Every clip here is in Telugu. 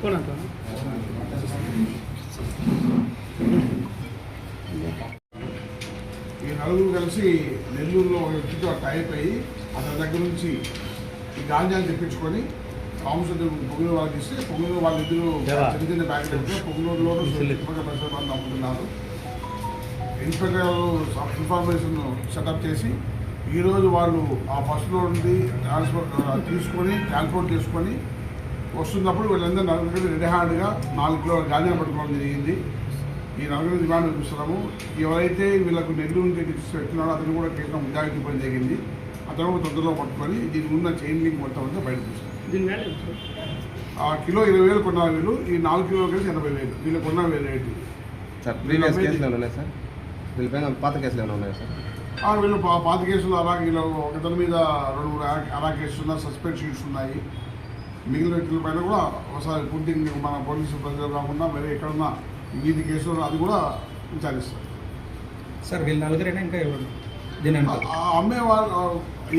ఈ నలుగురు కలిసి నెల్లూరులో ఒక వ్యక్తితో టైప్ అయ్యి అతని దగ్గర నుంచి ఈ గాంజాలు తెప్పించుకొని రామసుద్ర పొంగులు వాళ్ళకి ఇస్తే పొంగులు వాళ్ళ ఇద్దరు చిన్న చిన్న బ్యాగ్లు పెడితే పొంగులూరులోనూ ప్రాంతం అమ్ముతున్నారు ఇన్స్పెక్టర్ ఇన్ఫర్మేషన్ సెటప్ చేసి ఈరోజు వాళ్ళు ఆ బస్సులో నుండి ట్రాన్స్పోర్ట్ తీసుకొని ట్రాన్స్పోర్ట్ చేసుకొని వస్తున్నప్పుడు వీళ్ళందరూ నలుగురు రెడీ హ్యాండ్గా నాలుగు కిలో గాంజా పట్టుకోవడం జరిగింది. ఈ నలుగురు డిమాండ్ చూపిస్తున్నాము ఎవరైతే వీళ్ళకు నెల్లూరు నుంచి తీసుకెళ్తున్నాడో అతను కూడా కేసులో ముద్దాయి చూపడం జరిగింది. అతను తొందరలో పట్టుకొని దీనికి ఉన్న చైన్ లింక్ మొత్తం అంతా బయట ఆ కిలో ఇరవై వేలు కొన్నారు వీళ్ళు ఈ నాలుగు కిలో కలిసి ఎనభై వేలు. వీళ్ళకు కొన్న వేలు రేటు పాత కేసులు ఏమైనా ఉన్నాయా సార్? ఆ, వీళ్ళు పా- పాత కేసులు అలాగే వీళ్ళు ఒకతని మీద రెండు అలా కేసులు ఉన్నాయి సస్పెండ్ షీట్స్ ఉన్నాయి. మిగిలిన వ్యక్తుల పైన కూడా ఒకసారి పుట్టింగ్ మన పోలీసు ప్రజలు కాకుండా మరి ఎక్కడున్నా వీధి కేసులు అది కూడా విచారిస్తారు. సార్ వీళ్ళు నలుగురైనా ఇంకా ఎవరు? దీని అమ్మే వాళ్ళు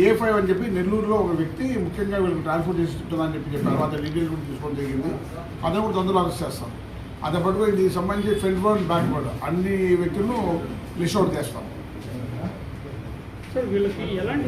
ఏ ఫైవ్ అని చెప్పి నెల్లూరులో ఒక వ్యక్తి ముఖ్యంగా వీళ్ళకి ట్రాన్స్పోర్ట్ చేసి చెప్తుందని చెప్పి చెప్పారు. అతని డీటెయిల్ కూడా తీసుకోవడం జరిగింది. అతను కూడా తొందరలో అరెస్ట్ చేస్తాం అదే పట్టుకుని దీనికి సంబంధించి ఫ్రంట్ వర్డ్ బ్యాక్ వర్డ్ అన్ని వ్యక్తులను లిస్ట్ అవుట్ చేస్తాం. సార్ వీళ్ళకి ఎలాంటి